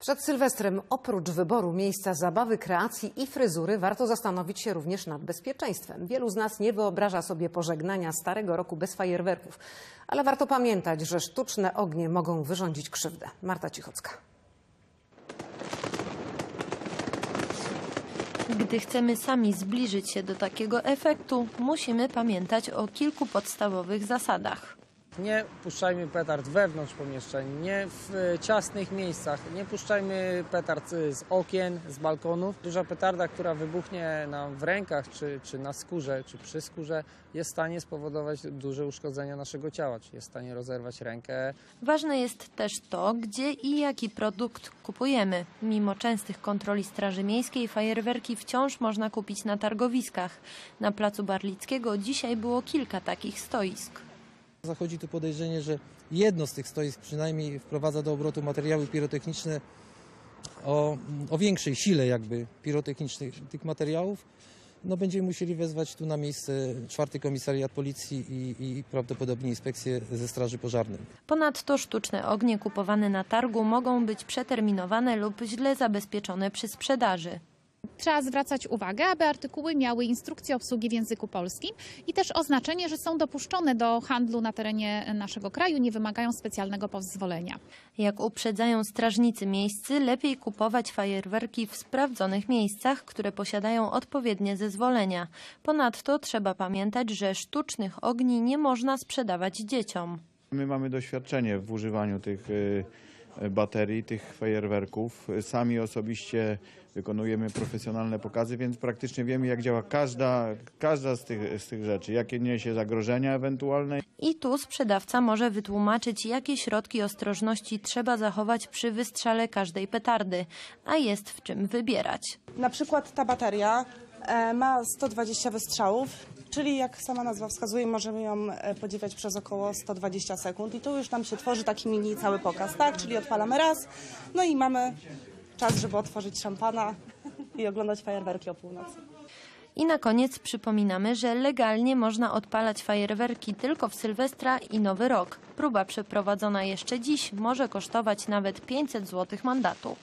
Przed Sylwestrem oprócz wyboru miejsca zabawy, kreacji i fryzury warto zastanowić się również nad bezpieczeństwem. Wielu z nas nie wyobraża sobie pożegnania starego roku bez fajerwerków, ale warto pamiętać, że sztuczne ognie mogą wyrządzić krzywdę. Marta Cichocka. Gdy chcemy sami zbliżyć się do takiego efektu, musimy pamiętać o kilku podstawowych zasadach. Nie puszczajmy petard wewnątrz pomieszczeń, nie w e, ciasnych miejscach, nie puszczajmy petard y, z okien, z balkonów. Duża petarda, która wybuchnie nam w rękach, czy, czy na skórze, czy przy skórze, jest w stanie spowodować duże uszkodzenia naszego ciała, czy jest w stanie rozerwać rękę. Ważne jest też to, gdzie i jaki produkt kupujemy. Mimo częstych kontroli Straży Miejskiej, fajerwerki wciąż można kupić na targowiskach. Na placu Barlickiego dzisiaj było kilka takich stoisk. Zachodzi tu podejrzenie, że jedno z tych stoisk przynajmniej wprowadza do obrotu materiały pirotechniczne o, o większej sile jakby pirotechnicznych tych materiałów. No będziemy musieli wezwać tu na miejsce czwarty komisariat policji i, i prawdopodobnie inspekcję ze straży pożarnej. Ponadto sztuczne ognie kupowane na targu mogą być przeterminowane lub źle zabezpieczone przy sprzedaży. Trzeba zwracać uwagę, aby artykuły miały instrukcję obsługi w języku polskim i też oznaczenie, że są dopuszczone do handlu na terenie naszego kraju, nie wymagają specjalnego pozwolenia. Jak uprzedzają strażnicy miejscy, lepiej kupować fajerwerki w sprawdzonych miejscach, które posiadają odpowiednie zezwolenia. Ponadto trzeba pamiętać, że sztucznych ogni nie można sprzedawać dzieciom. My mamy doświadczenie w używaniu tych y, baterii, tych fajerwerków. Sami osobiście wykonujemy profesjonalne pokazy, więc praktycznie wiemy, jak działa każda, każda z, tych, z tych rzeczy, jakie niesie zagrożenia ewentualne. I tu sprzedawca może wytłumaczyć, jakie środki ostrożności trzeba zachować przy wystrzale każdej petardy, a jest w czym wybierać. Na przykład ta bateria e, ma 120 wystrzałów, czyli jak sama nazwa wskazuje, możemy ją e, podziwiać przez około 120 sekund i tu już nam się tworzy taki mini cały pokaz, tak? Czyli odpalamy raz, no i mamy czas, żeby otworzyć szampana i oglądać fajerwerki o północy. I na koniec przypominamy, że legalnie można odpalać fajerwerki tylko w Sylwestra i Nowy Rok. Próba przeprowadzona jeszcze dziś może kosztować nawet 500 zł mandatu.